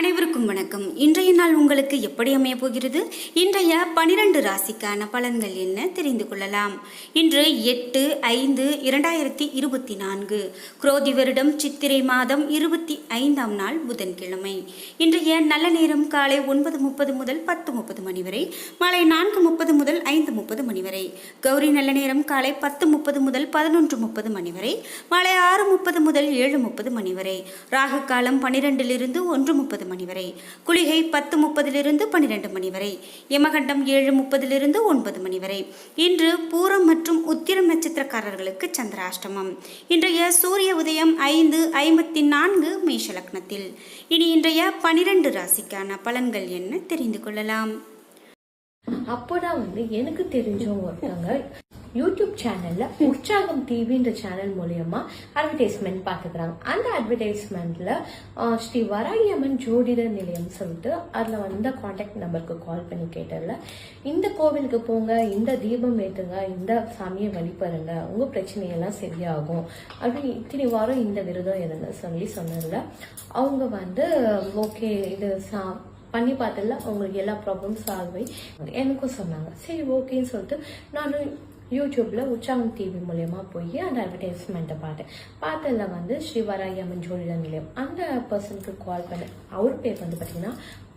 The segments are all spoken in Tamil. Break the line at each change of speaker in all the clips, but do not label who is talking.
அனைவருக்கும் வணக்கம். இன்றைய நாள் உங்களுக்கு எப்படி அமைய போகிறது? இன்றைய பனிரெண்டு ராசிக்கான பலன்கள் என்ன தெரிந்து கொள்ளலாம். இன்று எட்டு ஐந்து இரண்டாயிரத்தி இருபத்தி நான்கு. குரோதி வருடம் சித்திரை மாதம் இருபத்தி ஐந்தாம் நாள் புதன்கிழமை. இன்றைய நல்ல நேரம் காலை ஒன்பது முப்பது முதல் பத்து முப்பது மணி வரை மாலை நான்கு முப்பது முதல் ஐந்து முப்பது மணி வரை கௌரி நல்ல நேரம் காலை பத்து முப்பது முதல் பதினொன்று முப்பது மணி வரை மாலை ஆறு முப்பது முதல் ஏழு முப்பது மணி வரை ராகு காலம் பனிரெண்டிலிருந்து ஒன்று முப்பது மணி வரை. குளிகை பத்து முப்பதிலிருந்து பன்னிரெண்டு மணி வரை. யமகண்டம் ஏழு முப்பதிலிருந்து ஒன்பது மணி வரை. இன்று பூரம் மற்றும் உத்திரம் நட்சத்திரக்காரர்களுக்கு சந்திராஷ்டமம். இன்றைய சூரிய உதயம் ஐந்து ஐம்பத்தி நான்கு மேஷ லக்னத்தில். இனி இன்றைய பனிரெண்டு ராசிக்கான பலன்கள் என்ன தெரிந்து கொள்ளலாம்.
அப்போதான் வந்து எனக்கு தெரிஞ்சவங்க ஒருத்தவங்க யூடியூப் சேனல்ல உற்சாகம் டிவின்ற சேனல் மூலயமா அட்வர்டைஸ்மெண்ட் பார்த்துக்கிறாங்க. அந்த அட்வர்டைஸ்மெண்ட்ல ஸ்ரீ வராகியம்மன் ஜோதிடர் நிலையம் சொல்லிட்டு அதுல வந்த காண்டாக்ட் நம்பருக்கு கால் பண்ணி கேட்டதுல இந்த கோவிலுக்கு போங்க இந்த தீபம் ஏத்துங்க இந்த சாமியை வழிபடுங்க உங்க பிரச்சனையெல்லாம் சரியாகும் அப்படின்னு இத்தனை வாரம் இந்த விரதம் இருங்க சொல்லி சொன்னதுல அவங்க வந்து ஓகே இது சா பண்ணி பார்த்ததுல அவங்களுக்கு எல்லா ப்ராப்ளம்ஸ் ஆகவே எனக்கும் சொன்னாங்க. சரி ஓகேன்னு சொல்லிட்டு நான் யூடியூப்பில் உற்சாகம் டிவி மூலயமா போய் அந்த அட்வர்டைஸ்மெண்ட்டை பார்த்தேன். பார்த்ததில் வந்து ஸ்ரீவராயம்மன் ஜோதிட நிலையம். அந்த பர்சனுக்கு கால் பண்ணேன் அவர் பேர் வந்து பார்த்தீங்கன்னா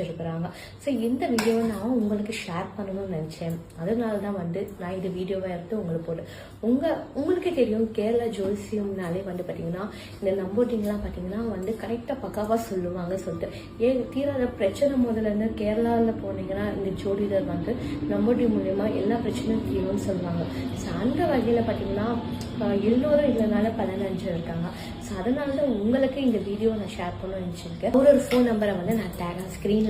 அடைஞ்சிருக்கிறாங்க ஸோ இந்த வீடியோவை நான் உங்களுக்கு ஷேர் பண்ணணும்னு நினச்சேன். அதனால தான் வந்து நான் இந்த வீடியோவை எடுத்து உங்களுக்கு போட்டேன் உங்கள் உங்களுக்கே தெரியும் கேரளா ஜோசியம்னாலே வந்து பார்த்தீங்கன்னா இந்த நம்போட்டிங்லாம் பார்த்தீங்கன்னா வந்து கரெக்டாக பக்காவாக சொல்லுவாங்க சொல்லிட்டு ஏ தீராத பிரச்சனை முதல்ல இருந்து கேரளாவில் போனீங்கன்னா இந்த ஜோதிடர் வந்து நம்போட்டி மூலயமா எல்லா பிரச்சனையும் தீரும்னு சொல்லுவாங்க. ஸோ அந்த வகையில் பார்த்தீங்கன்னா எல்லோரும் இதனால பலனஞ்சு இருக்காங்க. ஸோ அதனால தான் உங்களுக்கு இந்த வீடியோ நான் ஷேர் பண்ணணும்னு நினச்சிருக்கேன். ஒரு ஒரு ஃபோன் நம்பரை வந்து நான் டேக் ஸ்க்ரீனில்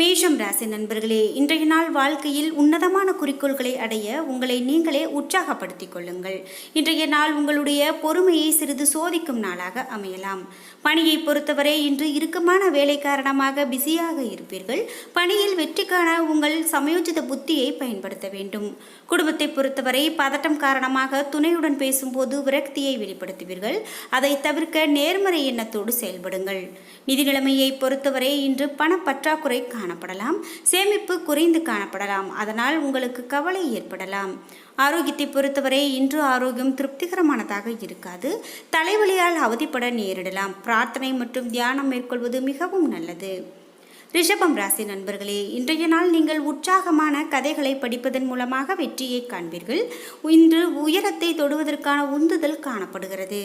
மேஷம் ராசி நண்பர்களே இன்றைய நாள் வாழ்க்கையில் உன்னதமான குறிக்கோள்களை அடைய உங்களை நீங்களே உற்சாகப்படுத்திக் கொள்ளுங்கள். இன்றைய நாள் உங்களுடைய பொறுமையை சிறிது சோதிக்கும் நாளாக அமையலாம். பணியை பொறுத்தவரை இன்று இறுக்கமான வேலை காரணமாக பிஸியாக இருப்பீர்கள். பணியில் வெற்றிக்கான உங்கள் சமயோஜித புத்தியை பயன்படுத்த வேண்டும். குடும்பத்தை பொறுத்தவரை பதட்டம் காரணமாக துணையுடன் பேசும்போது விரக்தியை வெளிப்படுத்துவீர்கள். அதை தவிர்க்க நேர்மறை எண்ணத்தோடு செயல்படுங்கள். நிதி நிலைமையை பொறுத்தவரை இன்று பணப்பற்றாக்குறை காணப்படலாம். சேமிப்பு குறைந்து காணப்படலாம். அதனால் உங்களுக்கு கவலை ஏற்படலாம். ஆரோக்கியத்தை பொறுத்தவரை இன்று ஆரோக்கியம் திருப்திகரமானதாக இருக்காது. தலைவலியால் அவதிப்பட நேரிடலாம். பிரார்த்தனை மற்றும் தியானம் மேற்கொள்வது மிகவும் நல்லது. ரிஷபம் ராசி நண்பர்களே இன்றைய நாள் நீங்கள் உற்சாகமான கதைகளை படிப்பதன் மூலமாக வெற்றியை காண்பீர்கள். இன்று உயரத்தை தொடுவதற்கான உந்துதல் காணப்படுகிறது.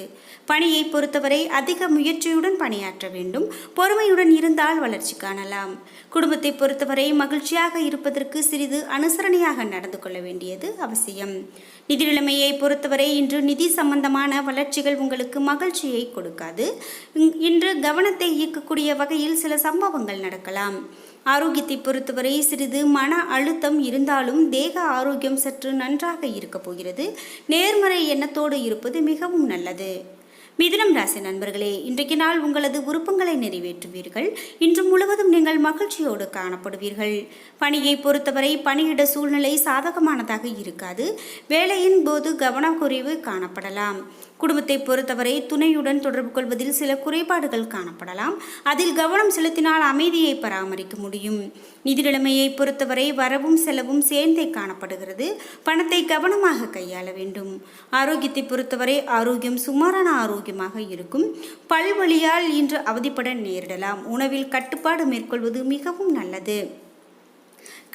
பணியை பொறுத்தவரை அதிக முயற்சியுடன் பணியாற்ற வேண்டும். பொறுமையுடன் இருந்தால் வளர்ச்சி காணலாம். குடும்பத்தை பொறுத்தவரை மகிழ்ச்சியாக இருப்பதற்கு சிறிது அனுசரணையாக நடந்து கொள்ள வேண்டியது அவசியம். நிதி நிலைமையை பொறுத்தவரை இன்று நிதி சம்பந்தமான வளர்ச்சிகள் உங்களுக்கு மகிழ்ச்சியை கொடுக்காது. இன்று கவனத்தை ஈர்க்கக்கூடிய வகையில் சில சம்பவங்கள் நடக்கலாம். ஆரோக்கியத்தை பொறுத்தவரை சிறிது மன அழுத்தம் இருந்தாலும் தேக ஆரோக்கியம் சற்று நன்றாக இருக்கப் போகிறது. நேர்மறை எண்ணத்தோடு இருப்பது மிகவும் நல்லது. மிதுனம் ராசி நண்பர்களே இன்றைக்கு நாள் உங்களது விருப்பங்களை நிறைவேற்றுவீர்கள். இன்று முழுவதும் நீங்கள் மகிழ்ச்சியோடு காணப்படுவீர்கள். பணியை பொறுத்தவரை பணியிட சூழ்நிலை சாதகமானதாக இருக்காது. வேலையின் போது கவனக்குறைவு காணப்படலாம். குடும்பத்தை பொறுத்தவரை துணையுடன் தொடர்பு கொள்வதில் சில குறைபாடுகள் காணப்படலாம். அதில் கவனம் செலுத்தினால் அமைதியை பராமரிக்க முடியும். நிதி நிலைமையை பொறுத்தவரை வரவும் செலவும் சேர்ந்தே காணப்படுகிறது. பணத்தை கவனமாக கையாள வேண்டும். ஆரோக்கியத்தை பொறுத்தவரை ஆரோக்கியம் சுமாரான ஆரோக்கியமாக இருக்கும். பல்வழியால் இன்று அவதிப்பட நேரிடலாம். உணவில் கட்டுப்பாடு மேற்கொள்வது மிகவும் நல்லது.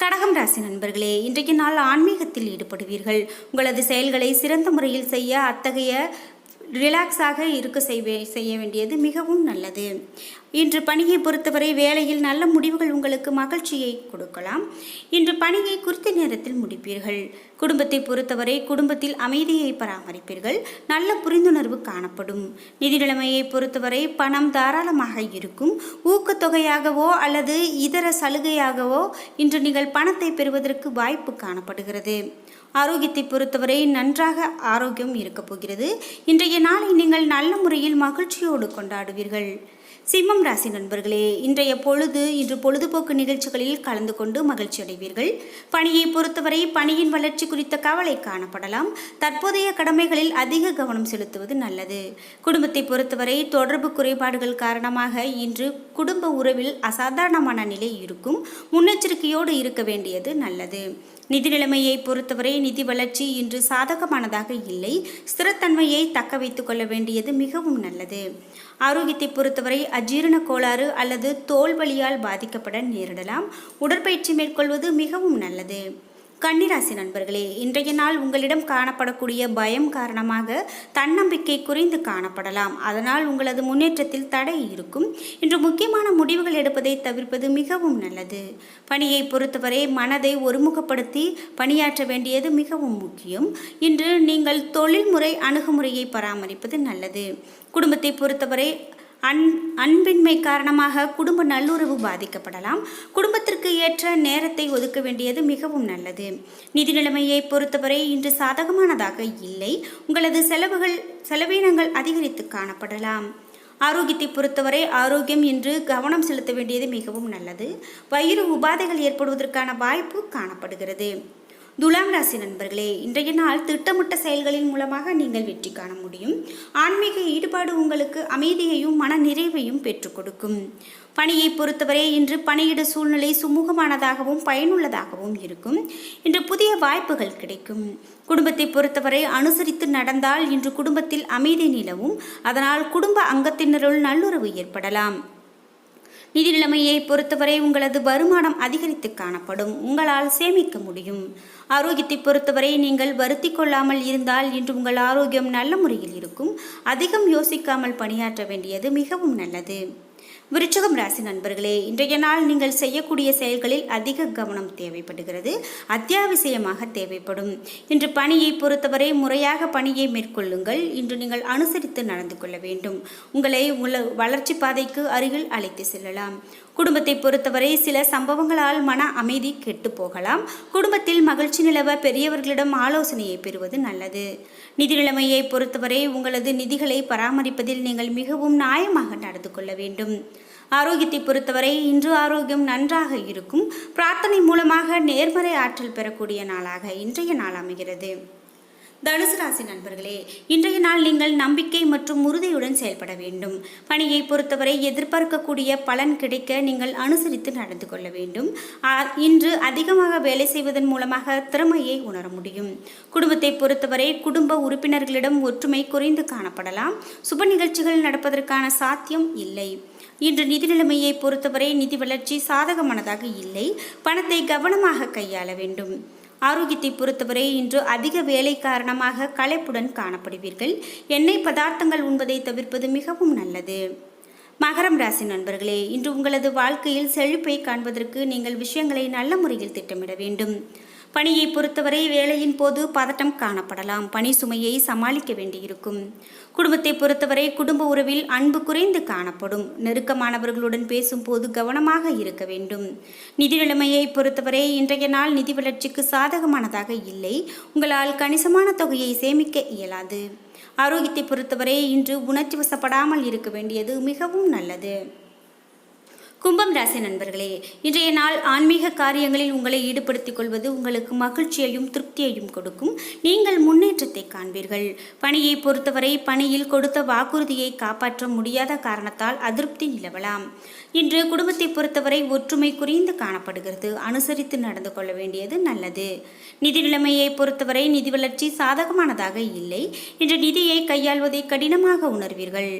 கடகம் ராசி நண்பர்களே இன்றைக்கு நாள் ஆன்மீகத்தில் ஈடுபடுவீர்கள். உங்களது செயல்களை சிறந்த முறையில் செய்ய அத்தகைய ரிலாக்ஸாக இருக்க செய்வே செய்ய வேண்டியது மிகவும் நல்லது. இன்று பணியை பொறுத்தவரை வேலையில் நல்ல முடிவுகள் உங்களுக்கு மகிழ்ச்சியை கொடுக்கலாம். இன்று பணியை குறித்த நேரத்தில் முடிப்பீர்கள். குடும்பத்தை பொறுத்தவரை குடும்பத்தில் அமைதியை பராமரிப்பீர்கள். நல்ல புரிந்துணர்வு காணப்படும். நிதி நிலைமையை பொறுத்தவரை பணம் தாராளமாக இருக்கும். ஊக்கத்தொகையாகவோ அல்லது இதர சலுகையாகவோ இன்று நீங்கள் பணத்தை பெறுவதற்கு வாய்ப்பு காணப்படுகிறது. ஆரோக்கியத்தை பொறுத்தவரை நன்றாக ஆரோக்கியம் இருக்கப் போகிறது. இன்றைய நாளை நீங்கள் நல்ல முறையில் மகிழ்ச்சியோடு கொண்டாடுவீர்கள். சிம்மம் ராசி நண்பர்களே இன்றைய பொழுது இன்று பொழுதுபோக்கு நிகழ்ச்சிகளில் கலந்து கொண்டு மகிழ்ச்சி அடைவீர்கள். பணியை பொறுத்தவரை பணியின் வளர்ச்சி குறித்த கவலை காணப்படலாம். தற்போதைய கடமைகளில் அதிக கவனம் செலுத்துவது நல்லது. குடும்பத்தை பொறுத்தவரை தொடர்பு குறைபாடுகள் காரணமாக இன்று குடும்ப உறவில் அசாதாரணமான நிலை இருக்கும். முன்னெச்சரிக்கையோடு இருக்க வேண்டியது நல்லது. நிதி நிலைமையை பொறுத்தவரை நிதி வளர்ச்சி இன்று சாதகமானதாக இல்லை. ஸ்திரத்தன்மையை தக்க வைத்துக் கொள்ள வேண்டியது மிகவும் நல்லது. ஆரோக்கியத்தை பொறுத்தவரை அஜீரண கோளாறு அல்லது தோல் வலியால் பாதிக்கப்பட நேரிடலாம். உடற்பயிற்சி மேற்கொள்வது மிகவும் நல்லது. கன்னிராசி நண்பர்களே இன்றைய நாள் உங்களிடம் காணப்படக்கூடிய பயம் காரணமாக தன்னம்பிக்கை குறைந்து காணப்படலாம். அதனால் உங்களது முன்னேற்றத்தில் தடை இருக்கும். இன்று முக்கியமான முடிவுகள் எடுப்பதை தவிர்ப்பது மிகவும் நல்லது. பணியை பொறுத்தவரை மனதை ஒருமுகப்படுத்தி பணியாற்ற வேண்டியது மிகவும் முக்கியம். இன்று நீங்கள் தொழில்முறை அணுகுமுறையை பராமரிப்பது நல்லது. குடும்பத்தை பொறுத்தவரை அன் அன்பின்மை காரணமாக குடும்ப நல்லுறவு பாதிக்கப்படலாம். குடும்பத்திற்கு ஏற்ற நேரத்தை ஒதுக்க வேண்டியது மிகவும் நல்லது. நிதி நிலைமையை பொறுத்தவரை இன்று சாதகமானதாக இல்லை. உங்களது செலவுகள் செலவினங்கள் அதிகரித்து காணப்படலாம். ஆரோக்கியத்தை பொறுத்தவரை ஆரோக்கியம் என்று கவனம் செலுத்த வேண்டியது மிகவும் நல்லது. வயிறு உபாதைகள் ஏற்படுவதற்கான வாய்ப்பு காணப்படுகிறது. துலாம் ராசி நண்பர்களே இன்றைய நாள் திட்டமிட்ட செயல்களின் மூலமாக நீங்கள் வெற்றி காண முடியும். ஆன்மீக ஈடுபாடு உங்களுக்கு அமைதியையும் மன நிறைவையும் பெற்றுக் கொடுக்கும். பணியை பொறுத்தவரை இன்று பணியிட சூழ்நிலை சுமூகமானதாகவும் பயனுள்ளதாகவும் இருக்கும். இன்று புதிய வாய்ப்புகள் கிடைக்கும். குடும்பத்தை பொறுத்தவரை அனுசரித்து நடந்தால் இன்று குடும்பத்தில் அமைதி நிலவும். அதனால் குடும்ப அங்கத்தினருள் நல்லுறவு ஏற்படலாம். நிதி நிலைமையை பொறுத்தவரை உங்களது வருமானம் அதிகரித்து காணப்படும். உங்களால் சேமிக்க முடியும். ஆரோக்கியத்தை பொறுத்தவரை நீங்கள் வருத்தி கொள்ளாமல் இருந்தால் இன்று உங்கள் ஆரோக்கியம் நல்ல முறையில் இருக்கும். அதிகம் யோசிக்காமல் பணியாற்ற வேண்டியது மிகவும் நல்லது. விருச்சகம் ராசி நண்பர்களே இன்றைய நாள் நீங்கள் செய்யக்கூடிய செயல்களில் அதிக கவனம் தேவைப்படுகிறது. அத்தியாவசியமாக தேவைப்படும். இன்று பணியை பொறுத்தவரை முறையாக பணியை மேற்கொள்ளுங்கள். இன்று நீங்கள் அனுசரித்து நடந்து கொள்ள வேண்டும். உங்களை உங்கள் வளர்ச்சி பாதைக்கு அருகில் அழைத்து செல்லலாம். குடும்பத்தை பொறுத்தவரை சில சம்பவங்களால் மன அமைதி கெட்டு போகலாம். குடும்பத்தில் மகிழ்ச்சி நிலவ பெரியவர்களிடம் ஆலோசனையை பெறுவது நல்லது. நிதி நிலைமையை பொறுத்தவரை உங்களது நிதிகளை பராமரிப்பதில் நீங்கள் மிகவும் நியாயமாக நடந்து கொள்ள வேண்டும். ஆரோக்கியத்தை பொறுத்தவரை இன்று ஆரோக்கியம் நன்றாக இருக்கும். பிரார்த்தனை மூலமாக நேர்மறை ஆற்றல் பெறக்கூடிய நாளாக இன்றைய நாள் அமைகிறது. தனுசு ராசி நண்பர்களே இன்றைய நாள் நீங்கள் நம்பிக்கை மற்றும் உறுதியுடன் செயல்பட வேண்டும். பணியை பொறுத்தவரை எதிர்பார்க்கக்கூடிய பலன் கிடைக்க நீங்கள் அனுசரித்து நடந்து கொள்ள வேண்டும். இன்று அதிகமாக வேலை செய்வதன் மூலமாக திறமையை உணர முடியும். குடும்பத்தை பொறுத்தவரை குடும்ப உறுப்பினர்களிடம் ஒற்றுமை குறைந்து காணப்படலாம். சுப நிகழ்ச்சிகள் நடப்பதற்கான சாத்தியம் இல்லை. இன்று நிதி நிலைமையை பொறுத்தவரை நிதி வளர்ச்சி சாதகமானதாக இல்லை. பணத்தை கவனமாக கையாள வேண்டும். ஆரோக்கியத்தை பொறுத்தவரை இன்று அதிக வேலை காரணமாக களைப்புடன் காணப்படுவீர்கள். எண்ணெய் பதார்த்தங்கள் உண்பதை தவிர்ப்பது மிகவும் நல்லது. மகரம் ராசி நண்பர்களே இன்று உங்களது வாழ்க்கையில் செழிப்பை காண்பதற்கு நீங்கள் விஷயங்களை நல்ல முறையில் திட்டமிட வேண்டும். பணியை பொறுத்தவரை வேலையின் போது பதட்டம் காணப்படலாம். பணி சுமையை சமாளிக்க வேண்டியிருக்கும். குடும்பத்தை பொறுத்தவரை குடும்ப உறவில் அன்பு குறைந்து காணப்படும். நெருக்கமானவர்களுடன் பேசும்போது கவனமாக இருக்க வேண்டும். நிதி நிலைமையை பொறுத்தவரை இன்றைய நாள் நிதி வளர்ச்சிக்கு சாதகமானதாக இல்லை. உங்களால் கணிசமான தொகையை சேமிக்க இயலாது. ஆரோக்கியத்தை பொறுத்தவரை இன்று உணர்ச்சி வசப்படாமல் இருக்க வேண்டியது மிகவும் நல்லது. கும்பம் ராசி நண்பர்களே இன்றைய நாள் ஆன்மீக காரியங்களில் உங்களை ஈடுபடுத்திக் கொள்வது உங்களுக்கு மகிழ்ச்சியையும் திருப்தியையும் கொடுக்கும். நீங்கள் முன்னேற்றத்தை காண்பீர்கள். பணியை பொறுத்தவரை பணியில் கொடுத்த வாக்குறுதியை காப்பாற்ற முடியாத காரணத்தால் அதிருப்தி நிலவலாம். இன்று குடும்பத்தை பொறுத்தவரை ஒற்றுமை குறைந்து காணப்படுகிறது. அனுசரித்து நடந்து கொள்ள வேண்டியது நல்லது. நிதி நிலைமையை பொறுத்தவரை நிதி வளர்ச்சி சாதகமானதாக இல்லை. இன்று நிதியை கையாள்வதை கடினமாக உணர்வீர்கள்.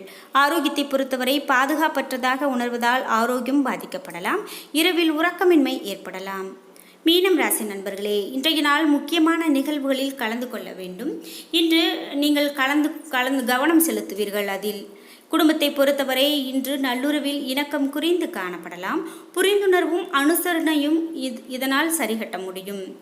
ஆரோக்கியத்தை பொறுத்தவரை பாதுகாப்பற்றதாக உணர்வதால் ஆரோக்கியம் பாதிக்கப்படலாம். இரவில் உறக்கமின்மை ஏற்படலாம். மீனம் ராசி நண்பர்களே இன்றைய நாள் முக்கியமான நிகழ்வுகளில் கலந்து கொள்ள வேண்டும். இன்று நீங்கள் கலந்து கலந்து கவனம் செலுத்துவீர்கள் அதில். குடும்பத்தை பொறுத்தவரை இன்று நல்லுறவில் இணக்கம் குறைந்து காணப்படலாம். புரிந்துணர்வும் அனுசரணையும் இத்- இதனால் சரிகட்ட முடியும்.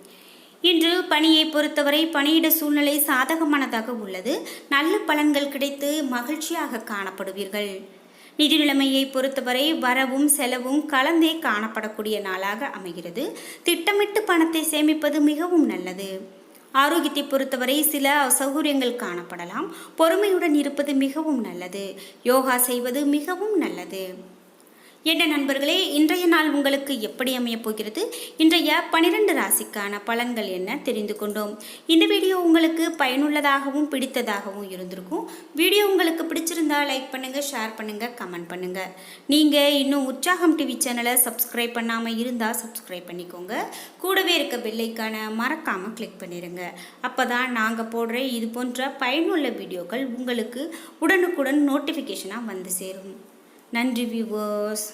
இன்று பணியை பொறுத்தவரை பணியிட சூழ்நிலை சாதகமானதாக உள்ளது. நல்ல பலன்கள் கிடைத்து மகிழ்ச்சியாக காணப்படுவீர்கள். நிதி நிலைமையை பொறுத்தவரை வரவும் செலவும் கலந்தே காணப்படக்கூடிய நாளாக அமைகிறது. திட்டமிட்டு பணத்தை சேமிப்பது மிகவும் நல்லது. ஆரோக்கியத்தை பொறுத்தவரை சில அசௌகரியங்கள் காணப்படலாம். பொறுமையுடன் இருப்பது மிகவும் நல்லது. யோகா செய்வது மிகவும் நல்லது. என்ன நண்பர்களே இன்றைய நாள் உங்களுக்கு எப்படி அமையப் போகிறது? இன்றைய பனிரெண்டு ராசிக்கான பலன்கள் என்ன தெரிந்து கொண்டோம். இந்த வீடியோ உங்களுக்கு பயனுள்ளதாகவும் பிடித்ததாகவும் இருந்திருக்கும். வீடியோ உங்களுக்கு பிடிச்சிருந்தா லைக் பண்ணுங்கள் ஷேர் பண்ணுங்கள் கமெண்ட் பண்ணுங்கள் நீங்கள் இன்னும் உற்சாகம் டிவி சேனலை சப்ஸ்கிரைப் பண்ணாமல் இருந்தால் சப்ஸ்கிரைப் பண்ணிக்கோங்க. கூடவே இருக்க பெல்லைக்கான மறக்காமல் கிளிக் பண்ணிடுங்க அப்போ தான் நாங்கள் போடுற இது போன்ற பயனுள்ள வீடியோக்கள் உங்களுக்கு உடனுக்குடன் நோட்டிஃபிகேஷனாக வந்து சேரும். நன்றி வியூவர்ஸ்